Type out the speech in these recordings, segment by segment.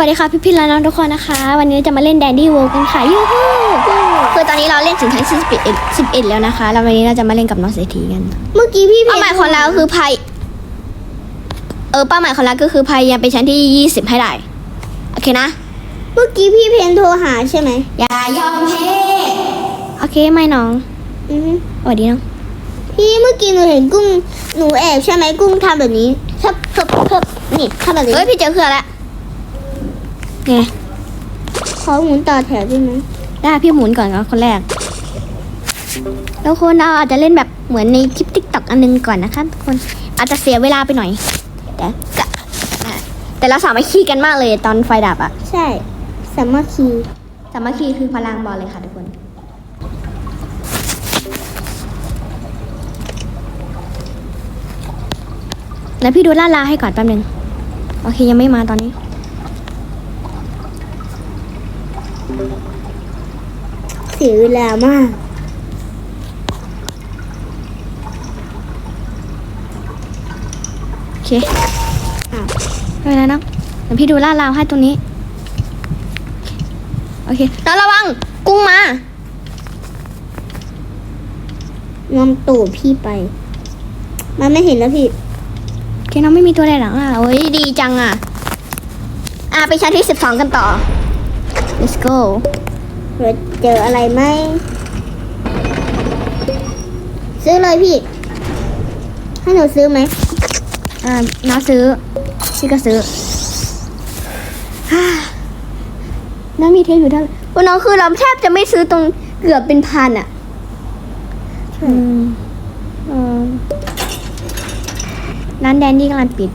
วัสดีค่ะพี่พี่ๆและน้องทุกคนนะคะ วันนี้จะมาเล่นแดนดี้ o วกันค่ะยูฮูคือตอนนี้เราเล่นถึงชั้น11 11 แล้วนะคะ แล้ววันนี้เราจะมาเล่นกับน้องเศรษฐีกัน เมื่อกี้พี่เพเป้าหมายของเราคือพายเออเป้าหมายของเราก็คือพยายามไปชั้นที่ 20 ให้ได้ โอเคนะ เมื่อกี้พี่เพนโทรหาใช่ไหมอย่ายอมแพ้โอเคไม่น้องอือฮึสวัสดีน้องพี่เมื่อกี้หนูเห็นกุ้งหนูแอบใช่ไหมกุ้งทำแบบนี้ชอบชอบชอบนี่ทำแบบนี้เอ้ยพี่เจอเครือแล้ว ไงขอหมุนต่อแถวได้ไหมได้พี่หมุนก่อนก่อนคนแรก แล้วคนเราอาจจะเล่นแบบเหมือนในคลิปติ๊กต็อกอันนึงก่อนนะคะทุกคนอาจจะเสียเวลาไปหน่อย แต่ก็อะแต่เราสามัคคีกันมากเลยตอนไฟดับอะใช่สามัคคีสามัคคีคือพลังบอลเลยค่ะทุกคนแล้วพี่ดูลาดลาให้ก่อนแป๊บนึงโอเคยังไม่มาตอนนี้ สียเวลามาก โอเคอ้าวไม่เป็นไรนะเดี๋ยวพี่ดูลาดลาวให้ตรงนี้ โอเคแล้วระวัง กุ้งมางอมตูดพี่ไป มันไม่เห็นแล้วพี่ โอเคน้องไม่มีตัวใดหลังอะโอ้ยดีจังอะ อะไปชั้นที่สิบสองกันต่อ let's go เราเจออะไรไหม ซื้อเลยพี่ ให้หนูซื้อไหมอ่าน้องซื้อ พี่ก็ซื้อฮ่าน้องมีเทปอยู่เท่าไหร่วันน้องคือเราแทบจะไม่ซื้อตรงเกือบเป็นพันอะอืมอืมร้านแดนดี้กำลังปิด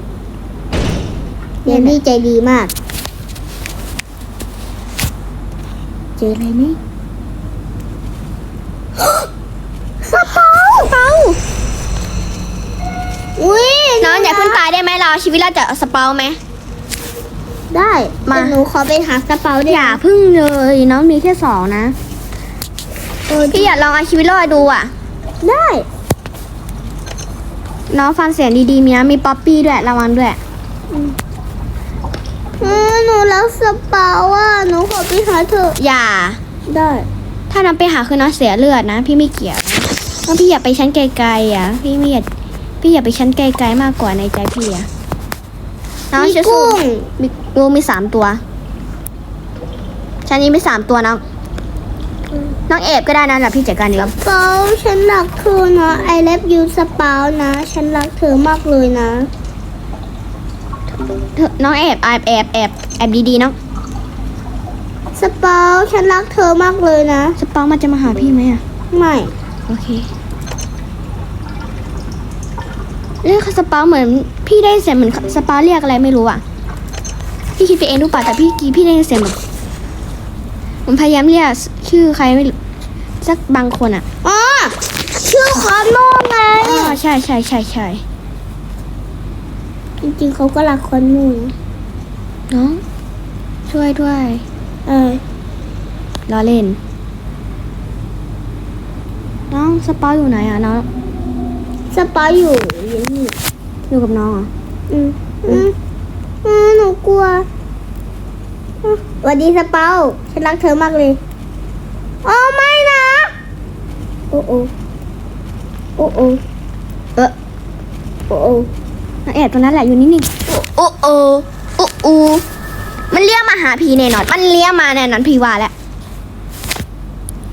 เยนดี้ใจดีมาก เจออะไรไหมกระเป๋ากระเป๋าอุ้ยน้องอย่าเพิ่งตายได้ไหมเราเอาชีวิตเราจะเอาสเปาไหม ได้มา แต่หนูขอไปหากระเป๋าได้อย่าพึ่งเลยน้องมีแค่สองนะเออพี่อยากลองเอาชีวิตรอดดูอะ ได้ น้องฟังเสียงดีๆมีนะมีป๊อปปี้ด้วยระวังด้วยเออหนูรักกระเป๋าอะ หนูขอไปหาเถอะอย่า ได้ ถ้าน้องไปหาคือน้องเสียเลือดนะ พี่ไม่เกี่ยวนะเพราะพี่อยากไปชั้นไกลๆอะ พี่ไม่อยากพี่อยากไปชั้นไกลๆมากกว่าในใจพี่อะน้องมีจะสู้กุ้ง มีงูมีสามตัว ชั้นนี้มีสามตัวน้อง น้องเอบก็ได้นะเดี๋ยวพี่จัดการเองกระเป๋าฉันรักเธอนะ I love you สเปานะ ฉันรักเธอมากเลยนะ เธอน้องแอบแอบแอบแอบแอบดีๆน้อง สเปาฉันรักเธอมากเลยนะสปองมันจะมาหาพี่ไหมอะ ไม่ โอเคเรียกสปาเหมือนพี่ได้เสียงเหมือนสปาเรียกอะไรไม่รู้อะ พี่คิดไปเองหรือเปล่าแต่พี่กีพี่ได้ยินเสียงแบบผมพยายามเรียกชื่อใครไม่รู้สักบางคนอะอ๋อชื่อคอนโน่ไงอ๋อใช่ใช่ใช่ใช่จริงๆเขาก็รักคอนโน่นะน้องช่วยด้วย เออล้อเล่น น้องสปาอยู่ไหนอะน้องสเปาอยู่อย่างนี้อยู่กับน้องเหรออืมอืมอืมหนูกลัวอืมสวัสดีสเปาฉันรักเธอมากเลยโอ้ไม่นะ โอ้โอ้โอ้โอ้เออโอ้โอ้น้องแอบตรงนั้นแหละอยู่นิ่งๆ โอ้โอ้โอ้โอ้ มันเรียกมาหาพี่แน่นอน มันเรียกมาแน่นอนพี่ว่าแล้ว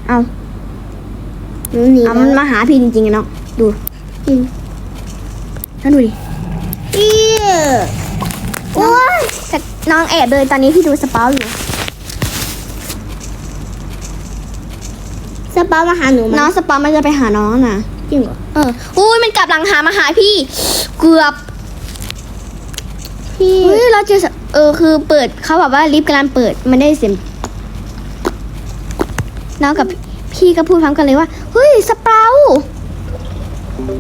เอาหนูหนีเอาแล้มันวมาหาพี่จริงๆอะน้องดูจริงท่านดูดิอีโอ้ยแต่น้องแอบเลยตอนนี้พี่ดูสปาอยู่สเปามาหาหนูไหมน้องสปามันจะไปหาน้องนะจริงเหรอเอออุ้ยมันกลับหลังหามาหาพี่ เกือบพี่เฮ้ยเราเจอสเออคือเปิดเขาแบบว่าลิฟต์กำลังเปิดมันได้เสียงน้องกับพี่ก็พูดพร้อมกันเลยว่าเฮ้ยสเปา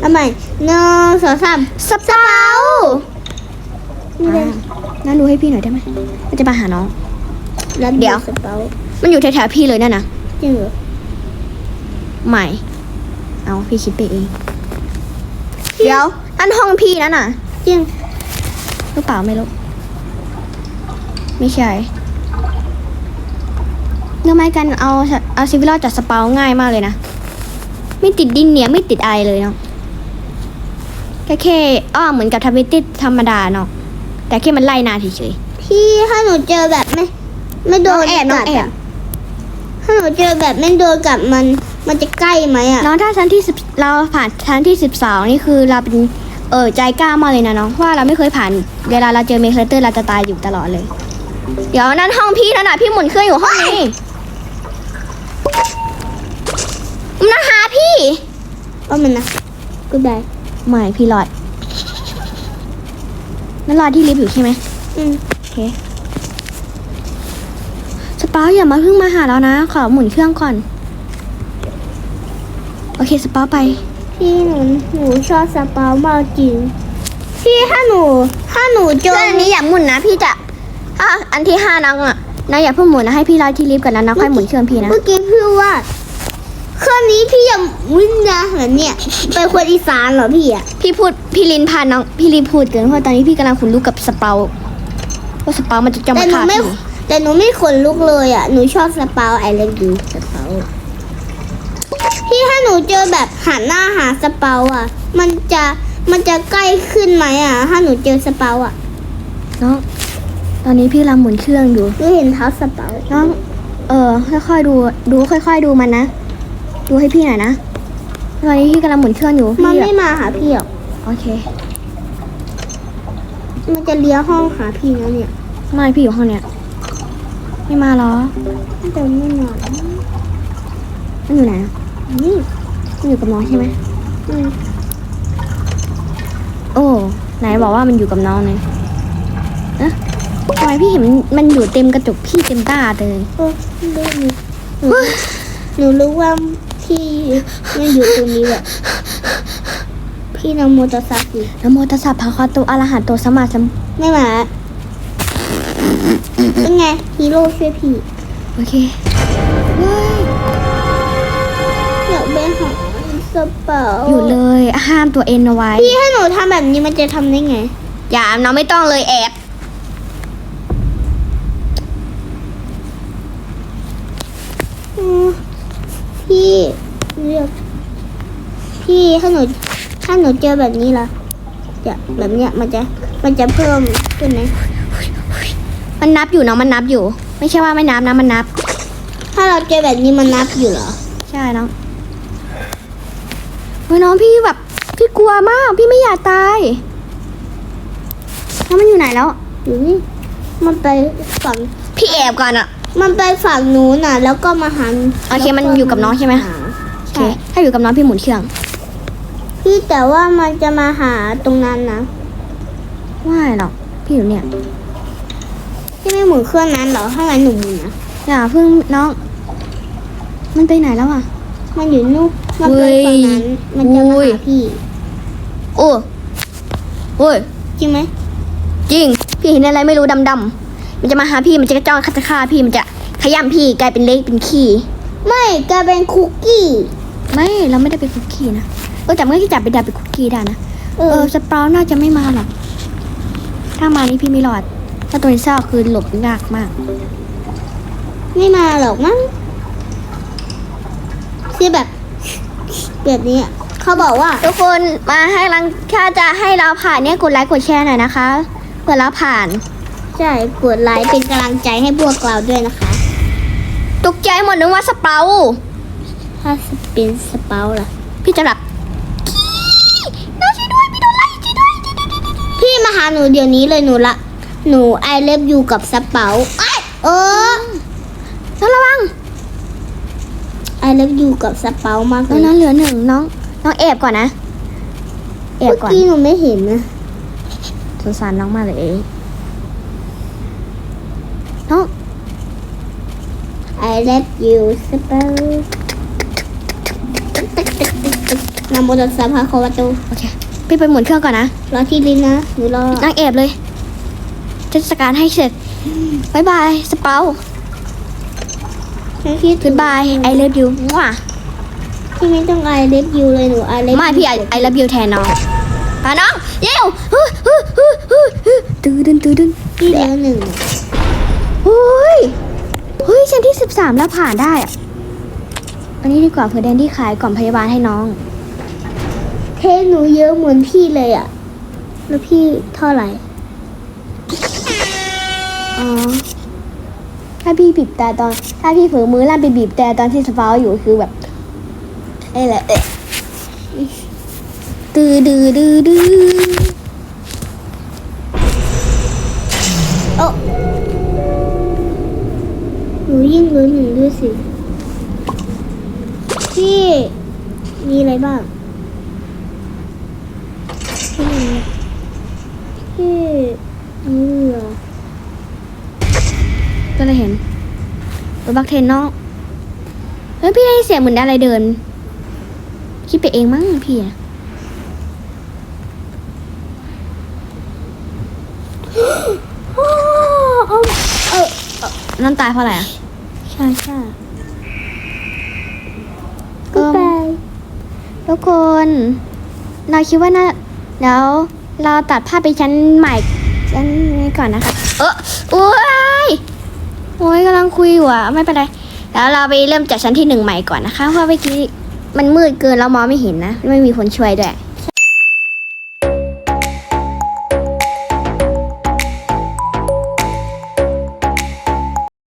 ทำไมหนึ่งสองสามสเปานี่เลยน้าดูให้พี่หน่อยได้ไหมมันจะมาหาน้องรับเดี๋ยว สเปามันอยู่แถวๆพี่เลยนั่นนะจริงเหรอใหม่ เอาพี่คิดไปเอง เดี๋ยวนั่นห้องพี่นั่นน่ะจริงหรือเปล่าไม่รู้ ไม่ใช่เนื่องไม้กันเอาเอาชีวิตรอดจากสเปาง่ายมากเลยนะ ไม่ติดดินเนี่ยไม่ติดไอเลยเนาะแค่แค่อ้อเหมือนกับทวิตติดธรรมดาเนาะแต่แค่มันไล่นานเฉยพี่ถ้าหนูเจอแบบไม่ไม่โดนน้องแอบน้องแอบกัดะถ้าหนูเจอแบบไม่โดนกัดมันมันจะใกล้ไหมๆอะน้องถ้าชั้นที่สิบเราผ่านชั้นที่สิบสองนี่คือเราเป็นเออใจกล้ามากเลยนะน้องเพราะว่าเราไม่เคยผ่าน เวลาเราเจอเมคเคเตอร์เราจะตายอยู่ตลอดเลย เดี๋ยวนั่นห้องพี่นั่นน่ะพี่หมุนเครื่องอยู่ห้องนี้มันนะหาพี่ว่ามันนะกูได้ไม่พี่รอดนั่นรอดที่ลิฟต์อยู่ใช่ไหมอืมโอเคสปาอย่ามาเพิ่งมาหาแล้วนะ ขอหมุนเครื่องก่อน โอเคสปาไป พี่หนูหนูชอบสปาวมากจริงพี่ถ้าหนู ถ้าหนูเจเพื่ออนอันนี้อย่าหมุนนะพี่จะ ถ้าอันที่ห้าน้องอะน้องอย่าเพิ่งหมุนนะให้พี่รอดที่ลิฟต์ก่อนแล้วน้องค่อยหมุนเครื่องพี่นะ เมื่อกี้พี่ว่าเครื่องนี้พี่ยังมึนนะเหรอเนี่ยเป็นคนอีสานเหรอพี่อะพี่พูดพี่ลินพาน้องพี่ลินพูดเกินเพราะตอนนี้พี่กำลังขุนลุกกับสเปาว่าสเปามันจะจะแต่มาหนูฆ่าไม่พี่แต่หนูไม่ขนลุกเลยอะหนูชอบสปาวไอเลนดูสปาวพี่ถ้าหนูเจอแบบหันหน้าหาสปาวอะ มันจะมันจะใกล้ขึ้นไหมอะ ถ้าหนูเจอสปาวอะ น้อง ตอนนี้พี่กำลังหมุนเครื่องอยู่หนูเห็นเท้าสปาวน้อง เออค่อยๆดู ดูค่อย ๆ ดูมันนะ ดูให้พี่หน่อยนะ ตอนนี้พี่กำลังหมุนเครื่องอยู่มันพี่ไม่มาหาพี่หรอกโอเค มันจะเลี้ยวห้องหาพี่นะเนี่ยไม่พี่อยู่ห้องเนี้ย ไม่มาเหรอแต่ไม่มามันอยู่ไหนอะนี่มันอยู่กับน้องใช่ไหมอืมโอ้ ไหนบอกว่ามันอยู่กับน้องเนี่ยเอ๊ะทำ ไมพี่เห็นมันมันอยู่เต็มกระจกพี่เต็มตาเลยโอ้เรื่องนี้หนูหนูรู้ว่าพี่มันอยู่ตรงนี้แหละพี่นำโมตัสสะอยู่นะโมตัสสะภะคะวะโตอะระหะโตสัมมาสัมไม่มาเป็นไงฮีโร่ช่วยพี่โอเคอยากไปหาสเปาอยู่เลยห้ามตัวเองเอาไว้พี่ถ้าหนูทำแบบนี้มันจะทำได้ไง อย่าน้องไม่ต้องเลยแอบ อืม พี่เรียกพี่ถ้าหนูถ้าหนูเจอแบบนี้ล่ะจะแบบเนี้ยมันจะมันจะเพิ่มขึ้นไหมมันนับอยู่น้องมันนับอยู่ ไม่ใช่ว่าไม่นับนะมันนับ ถ้าเราเจอแบบนี้มันนับอยู่เหรอใช่น้องเฮ้ยน้องพี่แบบพี่กลัวมาก พี่ไม่อยากตายแล้วมันอยู่ไหนแล้วอยู่นี่มันไปฝั่งพี่แอบก่อนอะ มันไปฝั่งนู้นน่ะ แล้วก็มาหันโอเคมันอยู่กับน้องใช่ไหมาโอเค ถ้าอยู่กับน้องพี่หมุนเครื่อง พี่แต่ว่ามันจะมาหาตรงนั้นนะว่าหรอกพี่อยู่เนี่ยพี่ไม่หมุนเครื่องนั้นเหรอถ้างั้นหนูหมุนนะอย่าเพิ่งน้อง มันไปไหนแล้วอะมันอยู่นู่นมันไปฝั่งนั้น มันจะมาอุ้ยหาพี่ โอ้โอ้ยจริงไหมจริง พี่เห็นอะไรไม่รู้ดำๆ มันจะมาหาพี่มันจะจ้องจะฆ่าพี่มันจะขย้ำพี่กลายเป็นเล็กเป็นขี้ไม่กลายเป็นคุกกี้ ไม่เราไม่ได้เป็นคุกกี้นะเออแต่เมื่อกี้จับไปดับเป็นคุกกี้ได้นะเอเอออสปราวน่าจะไม่มาหรอกถ้ามานี่พี่ไม่รอด ถ้าตัวนี้เศร้าคือหลบยากมาก ไม่มาหรอกมั้งคือแบบแบบนี้อะเขาบอกว่า ทุกคนมาให้รังถ้าจะให้เราผ่านเนี่ยกดไลค์กดแชร์หน่อยนะคะเพื่อเราผ่าน ใช่ กดไลค์เป็นกำลังใจให้พวกเราด้วยนะคะ ตกใจหมดนึกว่าสเปราถ้าเป็นสเปาล่ะ พี่จะแบบน้องช่วยด้วยพี่โดนไล่ช่วยด้วยช่วยด้วยช่วยด้วยพี่มาหาหนูเดี๋ยวนี้เลยหนูละ หนูไอเล็บอยู่กับสเปาไอยเออน้องระวังไอเล็บอยู่กับสเปามากเลน้องยน้องเหลือหนึ่งน้อง น้องแอบก่อนนะแอบเมื่อก่อนกี้หนูไม่เห็นนะ สงสารน้องมากเลยเองน้อง ไอเล็บอยู่สเปานาโมตัสสะภะคะวะโตโอเค พี่ไปหมุนเครื่องก่อนนะ รอที่ลิ้นนะหนูรอนั่งแอบเลยจะจัดการให้เสร็จบายบาย สเปาฉันคิดถึง goodbye I love you ว้าพี่ไม่ต้องไอเล็บยูเลยหนูไอเล็บไม่พี่ I I love you แทนน้องพาน้องเย้วฮึฮึฮึฮึฮึตื่นตื่นตื่นพี่แล้วหนึ่ง ฮ้ยชั้นที่สิบสามแล้วผ่านได้อะอันนี้ดีกว่าเผื่อแดนที่ขายกล่องพยาบาลให้น้อง เทสหนูเยอะเหมือนพี่เลยอะแล้วพี่เท่าไหร่ อ๋อ ถ้าพี่บีบแต่ตอน ถ้าพี่เผลอมือลั่นไปบีบแต่ตอนที่สปาวอยู่คือแบบไอ้แหละเอ๊ะตือดื้อดื้อดื้อโอ้ ยิ่งลุ้นหนูด้วยสิพี่มีอะไรบ้างพี่พี่นี่เหรอก็เลยเห็นรถบักเทนน้องเฮ้ยพี่ได้เสียงเหมือนอะไรเดิน คิดไปเองมั้งพี่อะอ้อเอาเออนั่นตายเพราะอะไรอะ ช่ใช่ก็ก็ไปทุกคน เราคิดว่าน่าเดี๋ยวเราตัดภาพไปชั้นใหม่ชั้นนี้ก่อนนะคะ เออโอ้ยโอ้ยกำลังคุยอยู่อะไม่เป็นไร แล้วเราไปเริ่มจากชั้นที่หนึ่งใหม่ก่อนนะคะ เพราะเมื่อกี้มันมืดเกินเรามองไม่เห็นนะ ไม่มีคนช่วยด้วย